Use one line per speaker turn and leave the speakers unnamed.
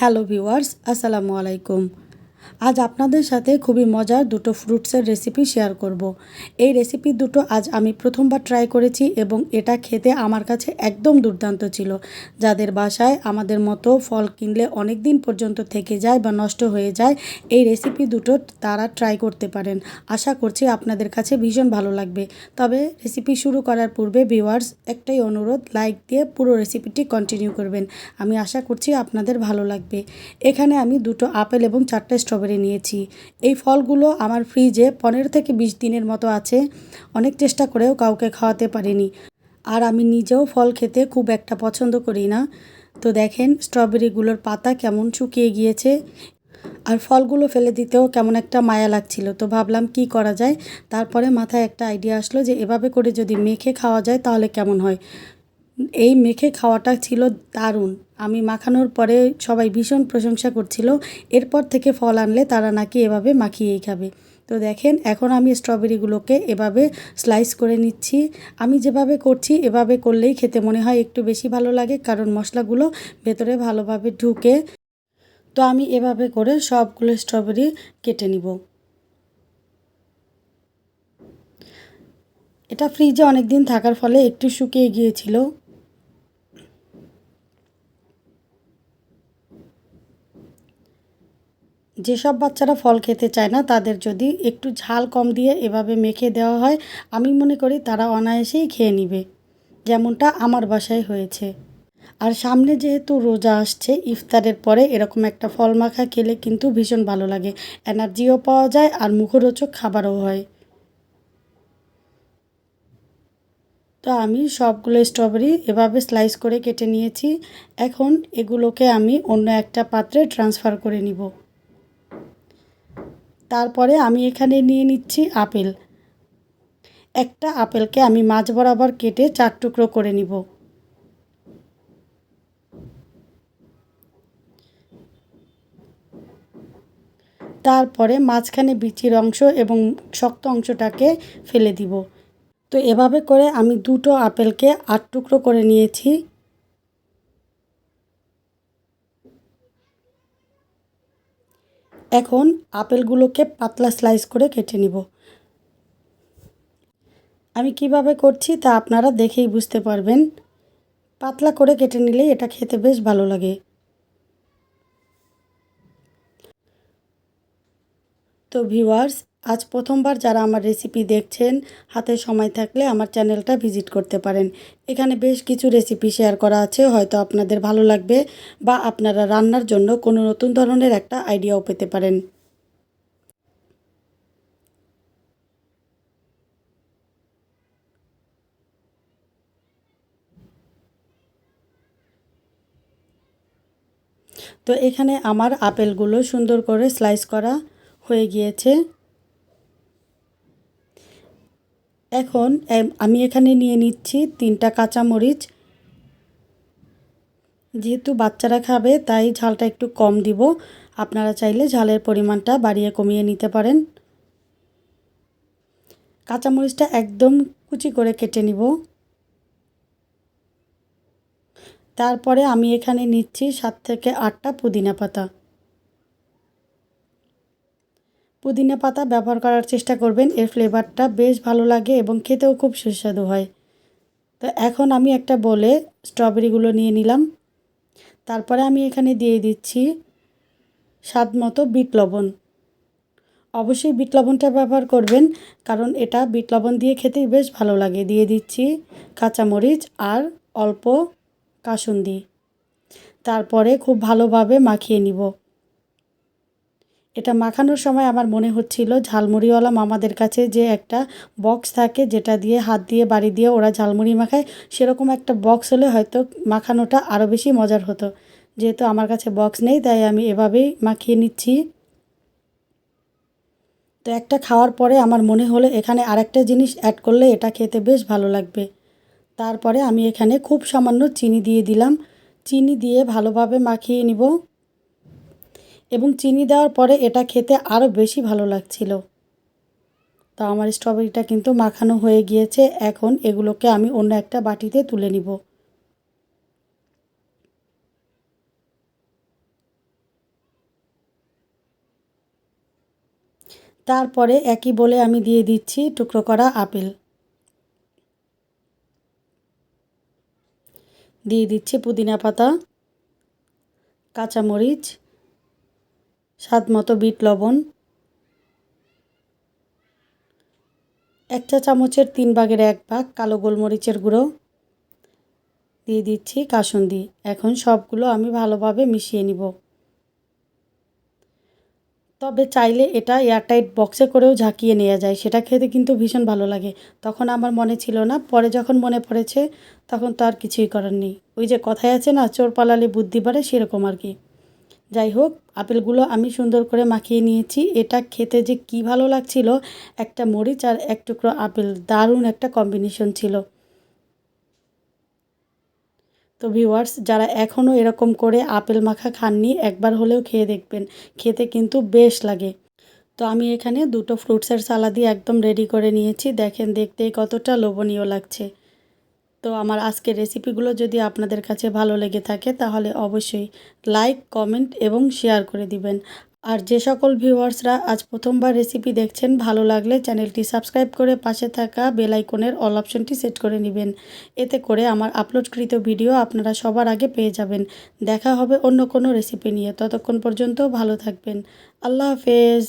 Hello viewers আসসালামু আলাইকুম। আজ আপনাদের সাথে খুবই মজার দুটো ফ্রুটসের রেসিপি শেয়ার করব। এই রেসিপি দুটো আজ আমি প্রথমবার ট্রাই করেছি এবং এটা খেতে আমার কাছে একদম দুর্দান্ত ছিল। যাদের বাসায় আমাদের মতো ফল কিনলে অনেক দিন পর্যন্ত থেকে যায় বা নষ্ট হয়ে যায়, এই রেসিপি দুটো তারা ট্রাই করতে পারেন। আশা করছি আপনাদের কাছে ভীষণ ভালো লাগবে। তবে রেসিপি শুরু করার পূর্বে ভিউয়ার্স একটাই অনুরোধ লাইক দিয়ে পুরো রেসিপিটি কন্টিনিউ করবেন। আমি আশা করছি আপনাদের ভালো লাগবে। এখানে আমি দুটো আপেল এবং চারটে স্ট্রবেরি নিয়েছি। এই ফলগুলো আমার ফ্রিজে পনেরো থেকে বিশ দিনের মতো আছে। অনেক চেষ্টা করেও কাউকে খাওয়াতে পারিনি। আর আমি নিজেও ফল খেতে খুব একটা পছন্দ করি না। তো দেখেন স্ট্রবেরিগুলোর পাতা কেমন শুকিয়ে গিয়েছে। আর ফলগুলো ফেলে দিতেও কেমন একটা মায়া লাগছিল। তো ভাবলাম কি করা যায়? তারপরে মাথায় একটা আইডিয়া আসলো যে এভাবে করে যদি মেখে খাওয়া যায় তাহলে কেমন হয়? এই মেখে খাওয়াটা ছিল দারুণ। আমি মাখানোর পরে সবাই ভীষণ প্রশংসা করছিল। এরপর থেকে ফল আনলে তারা নাকি এভাবে মাখিয়েই খাবে। তো দেখেন, এখন আমি স্ট্রবেরিগুলোকে এভাবে স্লাইস করে নিচ্ছি। আমি যেভাবে করছি, এভাবে করলেই খেতে মনে হয় একটু বেশি ভালো লাগে, কারণ মশলাগুলো ভেতরে ভালোভাবে ঢুকে। তো আমি এভাবে করে সবগুলো স্ট্রবেরি কেটে নিব। এটা ফ্রিজে অনেক দিন থাকার ফলে একটু শুকিয়ে গিয়েছিল। যেসব বাচ্চারা ফল খেতে চায় না, তাদের যদি একটু ঝাল কম দিয়ে এভাবে মেখে দেওয়া হয়, আমি মনে করি তারা অনায়াসেই খেয়ে নিবে। যেমনটা আমার বাসায় হয়েছে। আর সামনে যেহেতু রোজা আসছে, ইফতারের পরে এরকম একটা ফল মাখা খেলে কিন্তু ভীষণ ভালো লাগে। এনার্জিও পাওয়া যায় আর মুখরোচক খাবারও হয়। তো আমি সবগুলো স্ট্রবেরি এভাবে স্লাইস করে কেটে নিয়েছি। এখন এগুলোকে আমি অন্য একটা পাত্রে ট্রান্সফার করে নিব। তারপরে আমি এখানে নিয়ে নিচ্ছি আপেল। একটা আপেলকে আমি মাঝ বরাবর কেটে চার টুকরো করে নিব। তারপরে মাঝখানে বিচির অংশ এবং শক্ত অংশটাকে ফেলে দিব। তো এভাবে করে আমি দুটো আপেলকে আট টুকরো করে নিয়েছি। এখন আপেলগুলোকে পাতলা স্লাইস করে কেটে নিব। আমি কীভাবে করছি তা আপনারা দেখেই বুঝতে পারবেন। পাতলা করে কেটে নিলে এটা খেতে বেশ ভালো লাগে। তো ভিউয়ার্স আজ প্রথমবার যারা আমার রেসিপি দেখছেন, হাতে সময় থাকলে আমার চ্যানেলটা ভিজিট করতে পারেন। এখানে বেশ কিছু রেসিপি শেয়ার করা আছে, হয়তো আপনাদের ভালো লাগবে বা আপনারা রান্নার জন্য কোনো নতুন ধরনের একটা আইডিয়াও পেতে পারেন। তো এখানে আমার আপেলগুলো সুন্দর করে স্লাইস করা হয়ে গিয়েছে। এখন আমি এখানে নিয়ে নিচ্ছি তিনটা কাঁচামরিচ। যেহেতু বাচ্চারা খাবে, তাই ঝালটা একটু কম দিব। আপনারা চাইলে ঝালের পরিমাণটা বাড়িয়ে কমিয়ে নিতে পারেন। কাঁচামরিচটা একদম কুচি করে কেটে নিব। তারপরে আমি এখানে নিচ্ছি সাত থেকে আটটা পুদিনা পাতা। পুদিনা পাতা ব্যবহার করার চেষ্টা করবেন। এর ফ্লেভারটা বেশ ভালো লাগে এবং খেতেও খুব সুস্বাদু হয়। তো এখন আমি একটা বলে স্ট্রবেরিগুলো নিয়ে নিলাম। তারপরে আমি এখানে দিয়ে দিচ্ছি স্বাদ মতো বিট লবণ। অবশ্যই বিট লবণটা ব্যবহার করবেন, কারণ এটা বিট লবণ দিয়ে খেতেই বেশ ভালো লাগে। দিয়ে দিচ্ছি কাঁচামরিচ আর অল্প কাসুন্দি। তারপরে খুব ভালোভাবে মাখিয়ে নিব। এটা মাখানোর সময় আমার মনে হচ্ছিল ঝালমুড়িওয়ালা মামাদের কাছে যে একটা বক্স থাকে যেটা দিয়ে হাত দিয়ে, বাড়ি দিয়ে ওরা ঝালমুড়ি মাখায়। সেরকম একটা বক্স হলে হয়তো মাখানোটা আরও বেশি মজার হতো। যেহেতু আমার কাছে বক্স নেই, তাই আমি এভাবেই মাখিয়ে নিচ্ছি। তো একটা খাওয়ার পরে আমার মনে হলো এখানে আরেকটা জিনিস অ্যাড করলে এটা খেতে বেশ ভালো লাগবে। তারপরে আমি এখানে খুব সামান্য চিনি দিয়ে দিলাম। চিনি দিয়ে ভালোভাবে মাখিয়ে নিব। এবং চিনি দেওয়ার পরে এটা খেতে আরও বেশি ভালো লাগছিল। তো আমার স্ট্রবেরিটা কিন্তু মাখানো হয়ে গিয়েছে। এখন এগুলোকে আমি অন্য একটা বাটিতে তুলে নিব। তারপরে একই বলে আমি দিয়ে দিচ্ছি টুকরো করা আপেল। দিয়ে দিচ্ছি পুদিনা পাতা, কাঁচামরিচ স্বাদ মতো বিট লবণ, এক চা চামচের তিন ভাগের এক ভাগ কালো গোলমরিচের গুঁড়ো দিয়ে দিচ্ছি কাসুন্দি। এখন সবগুলো আমি ভালোভাবে মিশিয়ে নিব। তবে চাইলে এটা এয়ারটাইট বক্সে করেও ঝাঁকিয়ে নেওয়া যায়, সেটা খেতে কিন্তু ভীষণ ভালো লাগে। তখন আমার মনে ছিল না, পরে যখন মনে পড়েছে, তখন তো আর কিছুই করার নেই। ওই যে কথায় আছে না চোর পালালে বুদ্ধি বাড়ে, সেরকম আর কি। যাই হোক আপেলগুলো আমি সুন্দর করে মাখিয়ে নিয়েছি। এটা খেতে যে কি ভালো লাগছিল, একটা মরিচ আর এক টুকরো আপেল, দারুণ একটা কম্বিনেশন ছিল। তো ভিউয়ার্স যারা এখনও এরকম করে আপেল মাখা খাননি, একবার হলেও খেয়ে দেখবেন। খেতে কিন্তু বেশ লাগে। তো আমি এখানে দুটো ফ্রুটসের সালাদি একদম রেডি করে নিয়েছি। দেখেন, দেখতেই কতটা লোভনীয় লাগছে। তো আমার আজকের রেসিপিগুলো যদি আপনাদের কাছে ভালো লেগে থাকে, তাহলে অবশ্যই লাইক, কমেন্ট এবং শেয়ার করে দিবেন। আর যে সকল ভিউয়ার্সরা আজ প্রথমবার রেসিপি দেখছেন, ভালো লাগলে চ্যানেলটি সাবস্ক্রাইব করে পাশে থাকা বেল আইকনের অল অপশনটি সেট করে নেবেন। এতে করে আমার আপলোডকৃত ভিডিও আপনারা সবার আগে পেয়ে যাবেন। দেখা হবে অন্য কোনো রেসিপি নিয়ে। ততক্ষণ পর্যন্ত ভালো থাকবেন। আল্লাহ হাফেজ।